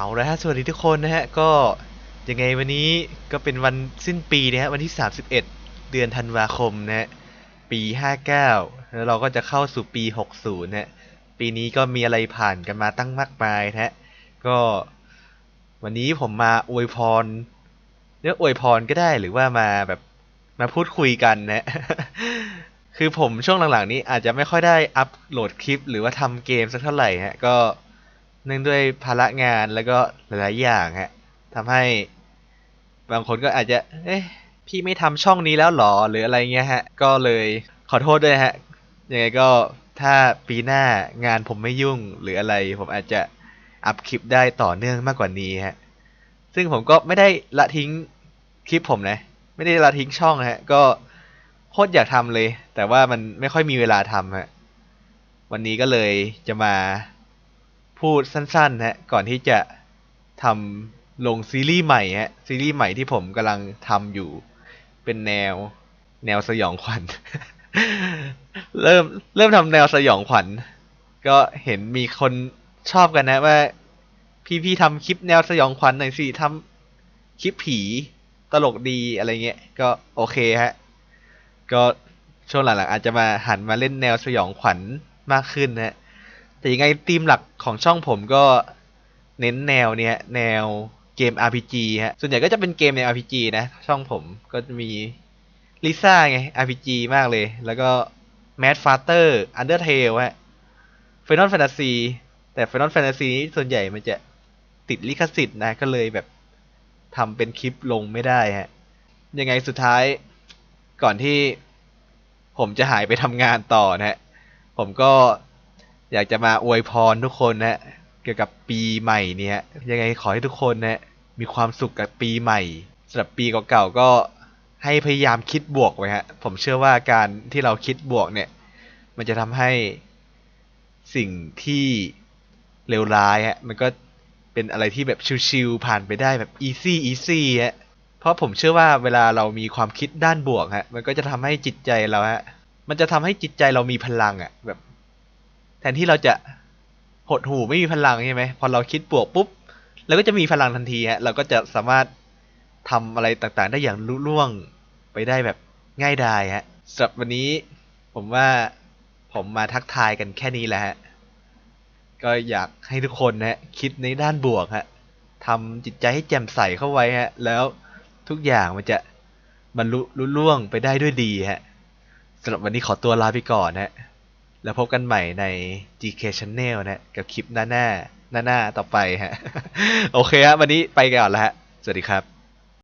เอาละฮะสวัสดีทุกคนนะฮะก็ยังไงวันนี้ก็เป็นวันสิ้นปีนะฮะวันที่ 31 เดือนธันวาคมนะฮะปี 59 แล้วเราก็จะเข้าสู่ปี 60นะฮะปีนี้ก็มีอะไรผ่านกันมาตั้งมากมายนะฮะก็วันนี้ผมมาอวยพรเรียกอวยพรก็ได้หรือว่ามาแบบมาพูดคุยกันนะฮะคือผมช่วงหลังๆนี้อาจจะไม่ค่อยได้อัปโหลดคลิป หรือว่าทำเกมสักเท่าไหร่ฮะก็ เนื่องด้วยภาระงานแล้วก็หลายๆอย่างฮะทำให้บางคนก็อาจจะ เอ๊ะ พี่ไม่ทำช่องนี้แล้วหรอ หรืออะไรเงี้ยฮะ ก็เลยขอโทษด้วยฮะ ยังไงก็ถ้าปีหน้างานผมไม่ยุ่งหรืออะไร ผมอาจจะอัพคลิปได้ต่อเนื่องมากกว่านี้ฮะ ซึ่งผมก็ไม่ได้ละทิ้งคลิปผมนะ ไม่ได้ละทิ้งช่องฮะ ก็โคตรอยากทำเลย แต่ว่ามันไม่ค่อยมีเวลาทำฮะ วันนี้ก็เลยจะมา พูดสั้นๆฮะก่อนที่จะทำลงซีรีส์ใหม่ฮะซีรีส์ใหม่ที่ผมกำลังทำอยู่ เป็นแนวแนวสยองขวัญ เริ่มเริ่มทำแนวสยองขวัญ ก็เห็นมีคนชอบกันนะว่า พี่พี่ทำคลิปแนวสยองขวัญหน่อยสิทำคลิปผีตลกดีอะไรเงี้ย ก็โอเคฮะ ก็ช่วงหลังๆอาจจะมาหันมาเล่นแนวสยองขวัญมากขึ้นนะฮะ แต่ยังไงธีมหลักของช่องผมก็เน้นแนวเนี้ยแนวเกม RPG ฮะ ส่วนใหญ่ก็จะเป็นเกมใน RPG นะ ช่องผมก็จะมีลิซ่าไง RPG มากเลย แล้วก็ Mad Father Undertale ฮะ Final Fantasy แต่ Final Fantasy นี้ส่วนใหญ่มันจะติดลิขสิทธิ์นะ ก็เลยแบบทำเป็นคลิปลงไม่ได้ฮะ ยังไงสุดท้ายก่อนที่ผมจะหายไปทำงานต่อนะฮะ ผมก็ อยากจะมาอวยพรทุกคนนะเกี่ยวกับปีใหม่เนี่ย ยังไงขอให้ทุกคนนะมีความสุขกับปีใหม่สำหรับปีเก่าๆก็ให้พยายามคิดบวกไว้ฮะ ผมเชื่อว่าการที่เราคิดบวกเนี่ย มันจะทำให้สิ่งที่เลวร้ายฮะ มันก็เป็นอะไรที่แบบชิวๆผ่านไปได้แบบ easy easy ฮะ เพราะผมเชื่อว่าเวลาเรามีความคิดด้านบวกฮะ มันก็จะทำให้จิตใจเราฮะ มันจะทำให้จิตใจเรามีพลังอะแบบ นที่เราจะหดหูไม่มีพลังใช่ไหมพอเราคิดบวกปุ๊บเราก็จะมีพลังทันทีฮะเราก็จะสามารถทำอะไรต่างๆ ได้อย่างลุล่วงไปได้แบบง่ายดายฮะสำหรับวันนี้ผมว่าผมมาทักทายกันแค่นี้แหละฮะก็อยากให้ทุกคนนะฮะคิดในด้านบวกฮะทำจิตใจให้แจ่มใสเข้าไว้ฮะ แล้วทุกอย่างมันจะบรรลุลุล่วงไปได้ด้วยดีฮะสำหรับวันนี้ขอตัวลาไปก่อนฮะ แล้วพบกันใหม่ใน GK Channel นะกับคลิปหน้าหน้าหน้าหน้าต่อไปฮะ โอเคฮะวันนี้ไปก่อนแล้วฮะ สวัสดีครับ